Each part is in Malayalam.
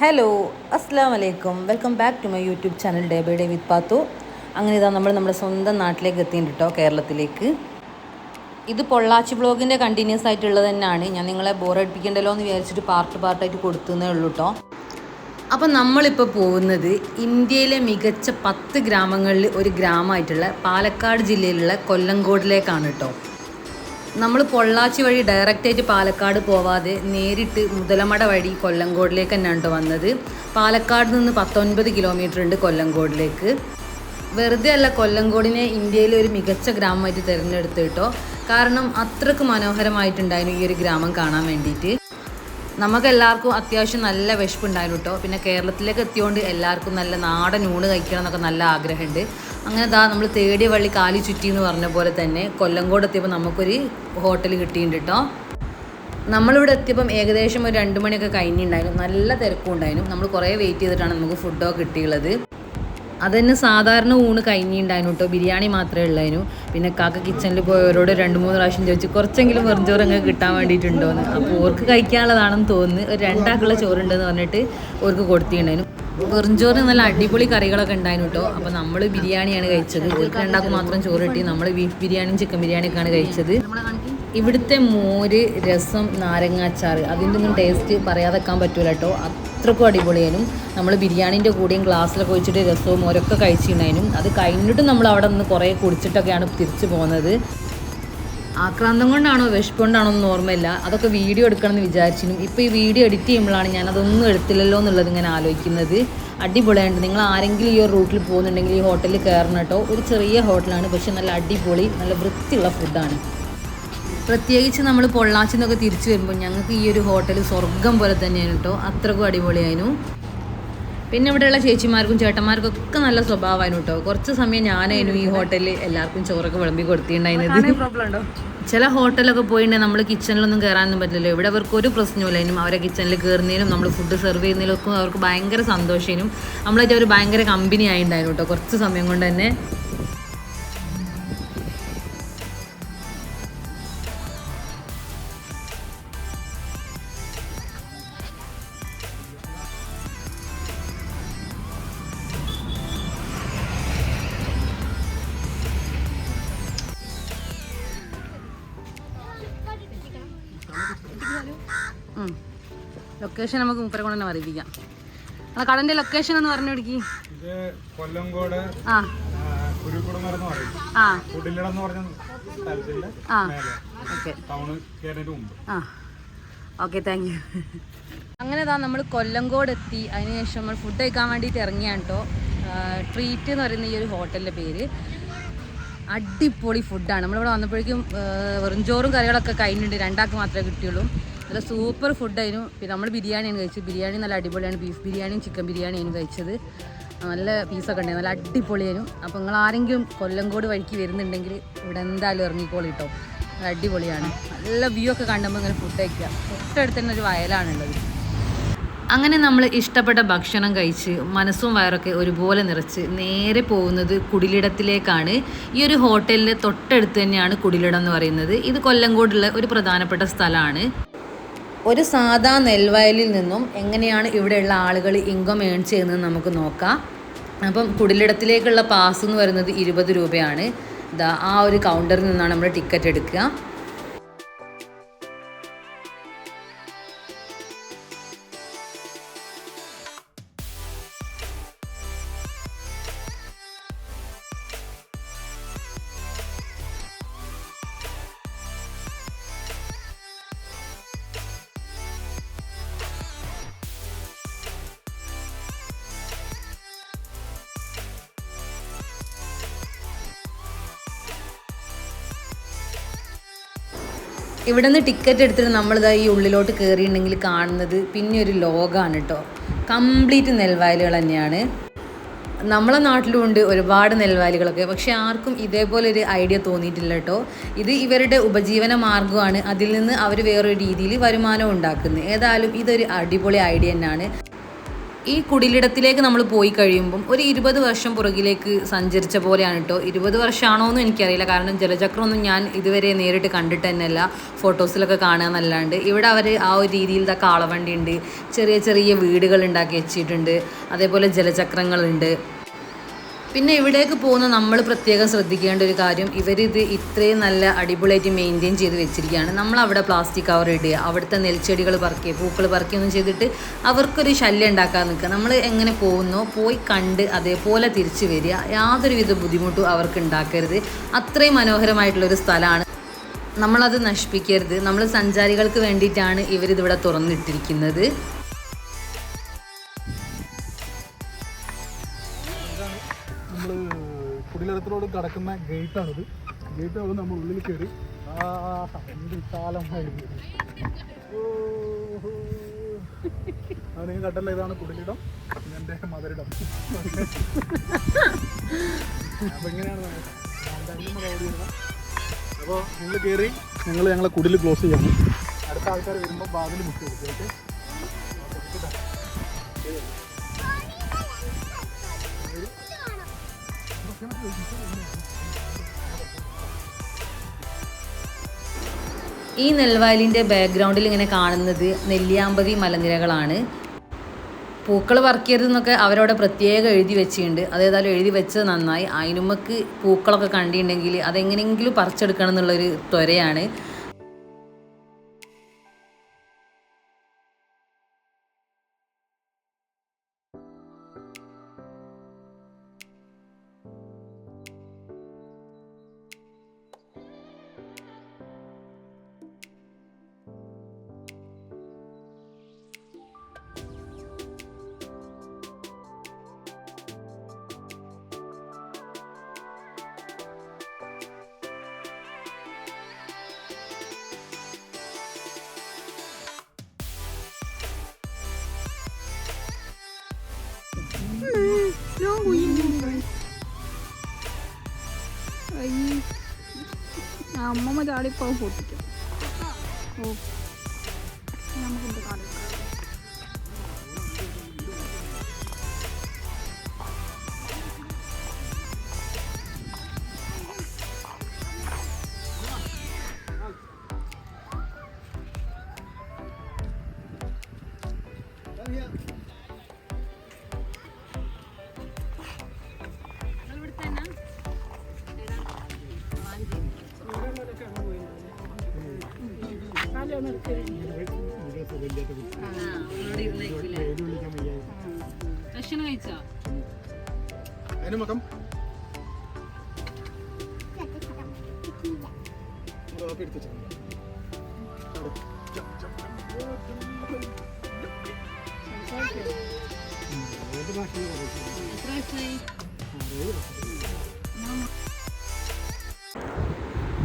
ഹലോ അസ്സാം വലൈക്കും welcome back to my YouTube channel day by day with Pathu അങ്ങനെ ഇതാ നമ്മൾ നമ്മുടെ സ്വന്തം നാട്ടിലേക്ക് എത്തിയിട്ടുണ്ട് കേരളത്തിലേക്ക്. ഇത് പൊള്ളാച്ചി ബ്ലോഗിന്റെ കണ്ടിന്യൂസ് ആയിട്ടുള്ളത് തന്നെയാണ്. ഞാൻ നിങ്ങളെ ബോറടിപ്പിക്കണ്ടല്ലോ എന്ന് വിചാരിച്ചിട്ട് പാർട്ട് പാർട്ടായിട്ട് കൊടുക്കുന്നേ ഉള്ളൂ കേട്ടോ അപ്പം നമ്മളിപ്പോൾ പോകുന്നത് ഇന്ത്യയിലെ മികച്ച പത്ത് ഗ്രാമങ്ങളിൽ ഒരു ഗ്രാമമായിട്ടുള്ള പാലക്കാട് ജില്ലയിലുള്ള കൊല്ലങ്കോടിലേക്കാണ് കേട്ടോ നമ്മൾ പൊള്ളാച്ചി വഴി ഡയറക്റ്റായിട്ട് പാലക്കാട് പോവാതെ നേരിട്ട് മുതലമട വഴി കൊല്ലങ്കോടിലേക്ക് തന്നെയാണ് വന്നത്. പാലക്കാട് നിന്ന് പത്തൊൻപത് കിലോമീറ്റർ ഉണ്ട് കൊല്ലങ്കോടിലേക്ക്. വെറുതെ അല്ല കൊല്ലങ്കോടിനെ ഇന്ത്യയിലെ ഒരു മികച്ച ഗ്രാമമായിട്ട് തിരഞ്ഞെടുത്ത് കേട്ടോ കാരണം അത്രയ്ക്ക് മനോഹരമായിട്ടുണ്ടായിരുന്നു ഈ ഒരു ഗ്രാമം കാണാൻ വേണ്ടിയിട്ട്. നമുക്കെല്ലാവർക്കും അത്യാവശ്യം നല്ല വിശപ്പുണ്ടായിരുന്നു കേട്ടോ പിന്നെ കേരളത്തിലേക്ക് എത്തിയോണ്ട് എല്ലാവർക്കും നല്ല നാടൻ ഊണ് കഴിക്കണം എന്നൊക്കെ നല്ല ആഗ്രഹമുണ്ട്. അങ്ങനെ ദാ നമ്മൾ തേടിയ വള്ളി കാലി ചുറ്റി എന്ന് പറഞ്ഞ പോലെ തന്നെ കൊല്ലങ്കോട് എത്തിയപ്പോൾ നമുക്കൊരു ഹോട്ടൽ കിട്ടിയിട്ടുണ്ട് കേട്ടോ നമ്മളിവിടെ എത്തിയപ്പം ഏകദേശം ഒരു രണ്ട് മണിയൊക്കെ കഴിഞ്ഞിട്ടുണ്ടായിരുന്നു. നല്ല തിരക്കും ഉണ്ടായിരുന്നു നമ്മൾ കുറേ വെയിറ്റ് ചെയ്തിട്ടാണ് നമുക്ക് ഫുഡൊക്കെ കിട്ടിയുള്ളത്. അതന്നെ സാധാരണ ഊണ് കഴിഞ്ഞിണ്ടായിരുന്നു കേട്ടോ ബിരിയാണി മാത്രമേ ഉള്ളായിരുന്നു. പിന്നെ കാക്ക കിച്ചണിൽ പോയവരോട് രണ്ട് മൂന്ന് പ്രാവശ്യം ചോദിച്ചു കുറച്ചെങ്കിലും വെറും ചോറ് അങ്ങ് കിട്ടാൻ വേണ്ടിയിട്ടുണ്ടോയെന്ന് അപ്പോൾ ഓർക്ക് കഴിക്കാനുള്ളതാണെന്ന് തോന്നുന്നു. ഒരു രണ്ടാക്കുള്ള ചോറുണ്ടെന്ന് പറഞ്ഞിട്ട് ഓർക്ക് കൊടുത്തിട്ടുണ്ടായിരുന്നു. വെറും ചോറ് നല്ല അടിപൊളി കറികളൊക്കെ ഉണ്ടായിരുന്നു കേട്ടോ അപ്പോൾ നമ്മൾ ബിരിയാണിയാണ് കഴിച്ചത്. ഓർക്ക് രണ്ടാൾക്ക് മാത്രം ചോറ് കിട്ടി. നമ്മൾ ബീഫ് ബിരിയാണിയും ചിക്കൻ ബിരിയാണിയൊക്കെയാണ് കഴിച്ചത്. ഇവിടുത്തെ മോര് രസം നാരങ്ങാച്ചാറ് അതിന്റെ ഒന്നും ടേസ്റ്റ് പറയാതെക്കാൻ പറ്റൂല കേട്ടോ അത്രക്കും അടിപൊളിയാനും നമ്മൾ ബിരിയാണീന്റെ കൂടെയും ഗ്ലാസ്സിലൊക്കെ ഒഴിച്ചിട്ട് രസവും മോരൊക്കെ കഴിച്ചിട്ടുണ്ടായിരുന്നു. അത് കഴിഞ്ഞിട്ട് നമ്മൾ അവിടെ നിന്ന് കുറേ കുടിച്ചിട്ടൊക്കെയാണ് തിരിച്ചു പോകുന്നത് ആക്രാന്തം കൊണ്ടാണോ വിഷപ്പ് കൊണ്ടാണോ എന്ന് ഓർമ്മയില്ല. അതൊക്കെ വീഡിയോ എടുക്കണമെന്ന് വിചാരിച്ചിരുന്നു. ഇപ്പോൾ ഈ വീഡിയോ എഡിറ്റ് ചെയ്യുമ്പോഴാണ് ഞാൻ അതൊന്നും എടുത്തില്ലല്ലോ എന്നുള്ളത് ഇങ്ങനെ ആലോചിക്കുന്നത്. അടിപൊളിയായിട്ട് നിങ്ങൾ ആരെങ്കിലും ഈ ഒരു റൂട്ടിൽ പോകുന്നുണ്ടെങ്കിൽ ഈ ഹോട്ടലിൽ കയറണം കേട്ടോ ഒരു ചെറിയ ഹോട്ടലാണ് പക്ഷെ നല്ല അടിപൊളി നല്ല വൃത്തിയുള്ള ഫുഡാണ് പ്രത്യേകിച്ച് നമ്മൾ പൊള്ളാച്ചിൽ നിന്നൊക്കെ തിരിച്ചു വരുമ്പോൾ ഞങ്ങൾക്ക് ഈ ഒരു ഹോട്ടൽ സ്വർഗം പോലെ തന്നെയാണ് കേട്ടോ. അത്രക്കും അടിപൊളിയായിരുന്നു. പിന്നെ ഇവിടെയുള്ള ചേച്ചിമാർക്കും ചേട്ടന്മാർക്കും ഒക്കെ നല്ല സ്വഭാവമായിരുന്നു കേട്ടോ. കുറച്ച് സമയം ഞാനായിരുന്നു ഈ ഹോട്ടലിൽ എല്ലാവർക്കും ചോറൊക്കെ വിളമ്പി കൊടുത്തിട്ടുണ്ടായിരുന്നത്. ചില ഹോട്ടലൊക്കെ പോയിട്ടുണ്ടെങ്കിൽ നമ്മൾ കിച്ചണിലൊന്നും കയറാനൊന്നും പറ്റില്ലല്ലോ. ഇവിടെ അവർക്ക് ഒരു പ്രശ്നമില്ലായിരുന്നു അവരെ കിച്ചണിൽ കയറുന്നതിനും നമ്മൾ ഫുഡ് സെർവ് ചെയ്യുന്നതിലൊക്കെ അവർക്ക് ഭയങ്കര സന്തോഷനും നമ്മളായിട്ട് അവർ ഭയങ്കര കമ്പനി ആയിട്ടുണ്ടായിരുന്നു കേട്ടോ. കുറച്ച് സമയം കൊണ്ട് തന്നെ. ലൊക്കേഷൻ നമുക്ക് മുപ്പര കൊണ്ട് തന്നെ അറിയിപ്പിക്കാം ആ കടന്റെ ലൊക്കേഷൻ എന്ന് പറഞ്ഞു കൊടുക്കി. കൊല്ലംകോട് ആ. ആ ഓക്കെ. ടൗണ് ആ. ഓക്കെ താങ്ക് യു അങ്ങനെ താ നമ്മൾ കൊല്ലംകോട് എത്തി. അതിനുശേഷം നമ്മൾ ഫുഡ് കഴിക്കാൻ വേണ്ടിയിട്ട് ഇറങ്ങിയാണ് കേട്ടോ ട്രീറ്റ് എന്ന് പറയുന്ന ഈ ഒരു ഹോട്ടലിന്റെ പേര്. അടിപൊളി ഫുഡാണ് നമ്മളിവിടെ വന്നപ്പോഴേക്കും ആ, വെറും ചോറും കറികളൊക്കെ കഴിഞ്ഞിട്ടുണ്ട് രണ്ടാൾക്ക് മാത്രമേ കിട്ടിയുള്ളൂ. നല്ല സൂപ്പർ ഫുഡായിരുന്നു. പിന്നെ നമ്മൾ ബിരിയാണിയാണ് കഴിച്ചത്. ബിരിയാണി നല്ല അടിപൊളിയാണ്. ബീഫ് ബിരിയാണിയും ചിക്കൻ ബിരിയാണിയാണ് കഴിച്ചത്. നല്ല പീസൊക്കെ ഉണ്ടായിരുന്നു. നല്ല അടിപൊളിയായിരുന്നു. അപ്പോൾ നിങ്ങൾ ആരെങ്കിലും കൊല്ലംകോട് വഴിക്ക് വരുന്നുണ്ടെങ്കിൽ ഇവിടെ എന്തായാലും ഇറങ്ങിക്കോളി കേട്ടോ അടിപൊളിയാണ്. നല്ല വ്യൂ ഒക്കെ കണ്ടുമ്പോൾ ഇങ്ങനെ ഫുഡ് കഴിക്കുക. തൊട്ടടുത്ത് തന്നെ ഒരു വയലാണുള്ളത്. അങ്ങനെ നമ്മൾ ഇഷ്ടപ്പെട്ട ഭക്ഷണം കഴിച്ച് മനസ്സും വയറൊക്കെ ഒരുപോലെ നിറച്ച് നേരെ പോകുന്നത് കുടിലിടത്തിലേക്കാണ്. ഈ ഒരു ഹോട്ടലിന്റെ തൊട്ടടുത്ത് തന്നെയാണ് കുടിലിടം എന്ന് പറയുന്നത്. ഇത് കൊല്ലംകോടുള്ള ഒരു പ്രധാനപ്പെട്ട സ്ഥലമാണ്. ഒരു സാധാ നെൽവയലിൽ നിന്നും എങ്ങനെയാണ് ഇവിടെയുള്ള ആളുകൾ ഇൻകം ഏൺ ചെയ്യുന്നത് നമുക്ക് നോക്കാം. അപ്പം കുടിലിടത്തിലേക്കുള്ള പാസ് എന്ന് പറയുന്നത് ഇരുപത് രൂപയാണ്. ഇതാ ആ ഒരു കൗണ്ടറിൽ നിന്നാണ് നമ്മൾ ടിക്കറ്റ് എടുക്കുക. ഇവിടെ നിന്ന് ടിക്കറ്റ് എടുത്തിട്ട് നമ്മളിതാ ഈ ഉള്ളിലോട്ട് കയറിയിട്ടുണ്ടെങ്കിൽ കാണുന്നത് പിന്നെ ഒരു ലോകമാണ് കേട്ടോ കംപ്ലീറ്റ് നെൽവയലുകൾ തന്നെയാണ്. നമ്മളെ നാട്ടിലും ഉണ്ട് ഒരുപാട് നെൽവയലുകളൊക്കെ. പക്ഷെ ആർക്കും ഇതേപോലെ ഒരു ഐഡിയ തോന്നിയിട്ടില്ല കേട്ടോ ഇത് ഇവരുടെ ഉപജീവന മാർഗമാണ്. അതിൽ നിന്ന് അവർ വേറൊരു രീതിയിൽ വരുമാനം ഉണ്ടാക്കുന്നത് ഏതായാലും ഇതൊരു അടിപൊളി ഐഡിയ തന്നെയാണ്. ഈ കുടിലിടത്തിലേക്ക് നമ്മൾ പോയി കഴിയുമ്പം ഒരു ഇരുപത് വർഷം പുറകിലേക്ക് സഞ്ചരിച്ച പോലെയാണ് കേട്ടോ ഇരുപത് വർഷമാണോ എന്നും എനിക്കറിയില്ല. കാരണം ജലചക്രമൊന്നും ഞാൻ ഇതുവരെ നേരിട്ട് കണ്ടിട്ട് തന്നെയല്ല. ഫോട്ടോസിലൊക്കെ കാണുക എന്നല്ലാണ്ട്. ഇവിടെ അവർ ആ ഒരു രീതിയിൽ ഇതാ കാളവണ്ടി ഉണ്ട് ചെറിയ ചെറിയ വീടുകൾ ഉണ്ടാക്കി വെച്ചിട്ടുണ്ട്. അതേപോലെ ജലചക്രങ്ങളുണ്ട്. പിന്നെ ഇവിടേക്ക് പോകുന്ന നമ്മൾ പ്രത്യേകം ശ്രദ്ധിക്കേണ്ട ഒരു കാര്യം ഇവരിത് ഇത്രയും നല്ല അടിപൊളിയായിട്ട് മെയിന്റെയിൻ ചെയ്ത് വെച്ചിരിക്കുകയാണ്. നമ്മൾ അവിടെ പ്ലാസ്റ്റിക് കവർ ഇടുക അവിടുത്തെ നെൽച്ചെടികൾ പറക്കുക പൂക്കൾ പറക്കുകയൊന്നും ചെയ്തിട്ട് അവർക്കൊരു ശല്യം ഉണ്ടാക്കാൻ നിൽക്കുക. നമ്മൾ എങ്ങനെ പോകുന്നോ പോയി കണ്ട് അതേപോലെ തിരിച്ചു വരിക. യാതൊരുവിധ ബുദ്ധിമുട്ടും അവർക്ക് ഉണ്ടാക്കരുത്. അത്രയും മനോഹരമായിട്ടുള്ളൊരു സ്ഥലമാണ്. നമ്മളത് നശിപ്പിക്കരുത്. നമ്മൾ സഞ്ചാരികൾക്ക് വേണ്ടിയിട്ടാണ് ഇവരിതിവിടെ തുറന്നിട്ടിരിക്കുന്നത്. നമ്മൾ കുടിലടത്തിലോട് കടക്കുന്ന ഗേറ്റാണിത്. ഗേറ്റ് ആവുമ്പോൾ നമ്മൾ ഉള്ളിൽ കയറി. ആ എന്ത് നിങ്ങൾ കണ്ടല്ലോ ഇതാണ് കുടിലിടം. എന്റെ മദരിടം അപ്പോൾ ഇങ്ങനെയാണ് അപ്പോൾ നിങ്ങൾ കയറി ഞങ്ങൾ ഞങ്ങളെ കുടിൽ ക്ലോസ് ചെയ്യണം അടുത്ത ആൾക്കാർ വരുമ്പോൾ ബാതിൽ മുട്ടി കൊടുക്കും ഓക്കെ ഈ നെൽവയലിന്റെ ബാക്ക്ഗ്രൗണ്ടിൽ ഇങ്ങനെ കാണുന്നത് നെല്ലിയാമ്പതി മലനിരകളാണ്. പൂക്കൾ പറിക്കരുതെന്നൊക്കെ അവരവിടെ പ്രത്യേകം എഴുതി വെച്ചിട്ടുണ്ട്. അതേതായാലും എഴുതി വെച്ചത് നന്നായി. അതിനുമ്മക്ക് പൂക്കളൊക്കെ കണ്ടിട്ടുണ്ടെങ്കിൽ അതെങ്ങനെയെങ്കിലും പറിച്ചെടുക്കണം എന്നുള്ളൊരു ത്വരയാണ്. അമ്മമ്മ ചാടിപ്പോ പൊട്ടിക്കും ഓ. നമുക്ക് കാണിക്കാം. ഭക്ഷണം കഴിച്ചോ? അതിന് മകം കാപ്പി എടുത്ത്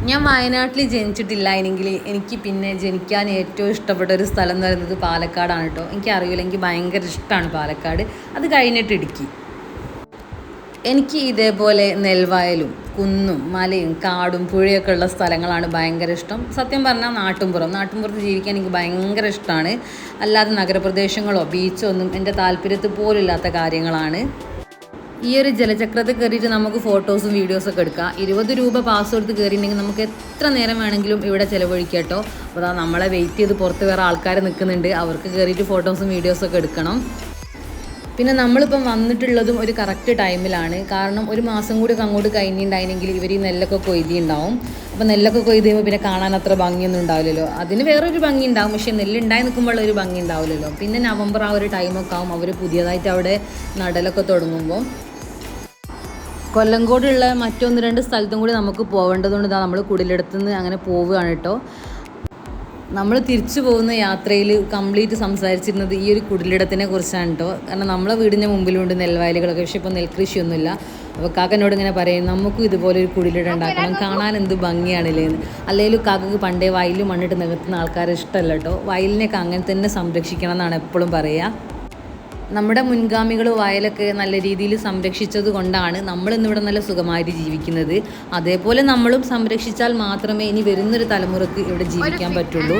ഞാൻ വയനാട്ടിൽ ജനിച്ചിട്ടില്ല. എനിക്ക് പിന്നെ ജനിക്കാൻ ഏറ്റവും ഇഷ്ടപ്പെട്ട ഒരു സ്ഥലം എന്ന് പറയുന്നത് പാലക്കാടാണ് കേട്ടോ. എനിക്കറിയില്ല. എനിക്ക് ഭയങ്കര ഇഷ്ടമാണ് പാലക്കാട്. അത് കഴിഞ്ഞിട്ട് ഇടുക്കി. എനിക്ക് ഇതേപോലെ നെൽവയലും കുന്നും മലയും കാടും പുഴയൊക്കെ ഉള്ള സ്ഥലങ്ങളാണ് ഭയങ്കര ഇഷ്ടം. സത്യം പറഞ്ഞാൽ നാട്ടുംപുറം. നാട്ടുംപുറത്ത് ജീവിക്കാൻ എനിക്ക് ഭയങ്കര ഇഷ്ടമാണ് അല്ലാതെ നഗരപ്രദേശങ്ങളോ ബീച്ചോ ഒന്നും എന്റെ താല്പര്യത്തിൽ പോലില്ലാത്ത കാര്യങ്ങളാണ്. ഈ ഒരു ജലചക്രത്തിൽ കയറിയിട്ട് നമുക്ക് ഫോട്ടോസും വീഡിയോസും ഒക്കെ എടുക്കാം. ഇരുപത് രൂപ പാസ് കൊടുത്ത് കയറിയിട്ടുണ്ടെങ്കിൽ നമുക്ക് എത്ര നേരം വേണമെങ്കിലും ഇവിടെ ചിലവഴിക്കാം കേട്ടോ. അപ്പോൾ നമ്മളെ വെയിറ്റ് ചെയ്ത് പുറത്ത് വേറെ ആൾക്കാർ നിൽക്കുന്നുണ്ട്. അവർക്ക് കയറിയിട്ട് ഫോട്ടോസും വീഡിയോസും ഒക്കെ എടുക്കണം. പിന്നെ നമ്മളിപ്പം വന്നിട്ടുള്ളതും ഒരു കറക്റ്റ് ടൈമിലാണ് കാരണം ഒരു മാസം കൂടി അങ്ങോട്ട് കഴിഞ്ഞിട്ടുണ്ടായിരുന്നെങ്കിൽ ഇവർ ഈ നെല്ലൊക്കെ കൊയ്തിണ്ടാവും അപ്പോൾ നെല്ലൊക്കെ കൊയ്ത് കഴിയുമ്പോൾ പിന്നെ കാണാൻ അത്ര ഭംഗിയൊന്നും ഉണ്ടാവില്ലല്ലോ. അതിന് വേറൊരു ഭംഗി ഉണ്ടാവും. പക്ഷേ നെല്ലുണ്ടായി നിൽക്കുമ്പോൾ ഒരു ഭംഗി ഉണ്ടാവില്ലല്ലോ. പിന്നെ നവംബർ ആ ഒരു ടൈമൊക്കെ ആവും. അവർ പുതിയതായിട്ട് അവിടെ നടലൊക്കെ തുടങ്ങുമ്പോൾ കൊല്ലങ്കോടുള്ള മറ്റൊന്ന് രണ്ട് സ്ഥലത്തും കൂടി നമുക്ക് പോകേണ്ടതുകൊണ്ട് ഇതാ നമ്മൾ കുടിലെടുത്ത് നിന്ന് അങ്ങനെ പോവുകയാണ് കേട്ടോ. നമ്മൾ തിരിച്ചു പോകുന്ന യാത്രയിൽ കംപ്ലീറ്റ് സംസാരിച്ചിരുന്നത് ഈ ഒരു കുടിലിടത്തിനെ കുറിച്ചാണ് കേട്ടോ. കാരണം നമ്മളെ വീടിന്റെ മുമ്പിലുണ്ട് നെൽവയലുകളൊക്കെ പക്ഷേ ഇപ്പോൾ നെൽകൃഷിയൊന്നുമില്ല. അപ്പോൾ കാക്കനോട് ഇങ്ങനെ പറയും നമുക്കും ഇതുപോലെ ഒരു കുടിലിടം ഉണ്ടാക്കണം. കാണാൻ എന്ത് ഭംഗിയാണല്ലേ? എന്ന്. അല്ലെങ്കിൽ കാക്കക്ക് പണ്ടേ വയലിൽ മണ്ണിട്ട് നികത്തുന്ന ആൾക്കാരെ ഇഷ്ടമല്ല കേട്ടോ. വയലിനെയൊക്കെ അങ്ങനെ തന്നെ സംരക്ഷിക്കണം എന്നാണ് എപ്പോഴും പറയുക. നമ്മുടെ മുൻഗാമികൾ വയലൊക്കെ നല്ല രീതിയിൽ സംരക്ഷിച്ചത് കൊണ്ടാണ് നമ്മൾ ഇന്നിവിടെ നല്ല സുഖമായിട്ട് ജീവിക്കുന്നത്. അതേപോലെ നമ്മളും സംരക്ഷിച്ചാൽ മാത്രമേ ഇനി വരുന്നൊരു തലമുറയ്ക്ക് ഇവിടെ ജീവിക്കാൻ പറ്റുള്ളൂ.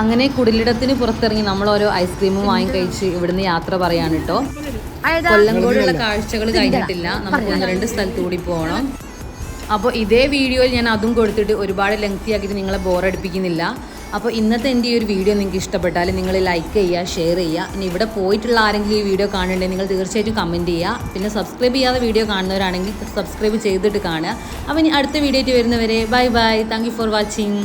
അങ്ങനെ കുടിലിടത്തിന് പുറത്തിറങ്ങി നമ്മൾ ഓരോ ഐസ്ക്രീമും വാങ്ങി കഴിച്ച് ഇവിടുന്ന് യാത്ര പറയാണ് കേട്ടോ കൊല്ലങ്കോടുള്ള കാഴ്ചകൾ കഴിഞ്ഞിട്ടില്ല. നമുക്ക് ഒന്ന് രണ്ട് സ്ഥലത്ത് കൂടി പോകണം അപ്പോൾ ഇതേ വീഡിയോയിൽ ഞാൻ അതും കൊടുത്തിട്ട് ഒരുപാട് ലെങ്തി ആക്കിയിട്ട് നിങ്ങളെ ബോറടിപ്പിക്കുന്നില്ല അപ്പോൾ ഇന്നത്തെ എന്റെ ഈ ഒരു വീഡിയോ നിങ്ങൾക്ക് ഇഷ്ടപ്പെട്ടാൽ നിങ്ങൾ ലൈക്ക് ചെയ്യുക ഷെയർ ചെയ്യുക. ഇനി ഇവിടെ പോയിട്ടുള്ള ആരെങ്കിലും ഈ വീഡിയോ കാണുന്നുണ്ടെങ്കിൽ നിങ്ങൾ തീർച്ചയായിട്ടും കമന്റ് ചെയ്യുക. പിന്നെ സബ്സ്ക്രൈബ് ചെയ്യാതെ വീഡിയോ കാണുന്നവരാണെങ്കിൽ സബ്സ്ക്രൈബ് ചെയ്തിട്ട് കാണുക. അപ്പോൾ ഇനി അടുത്ത വീഡിയോ ആയിട്ട് വരുന്നവരെ bye bye thank for watching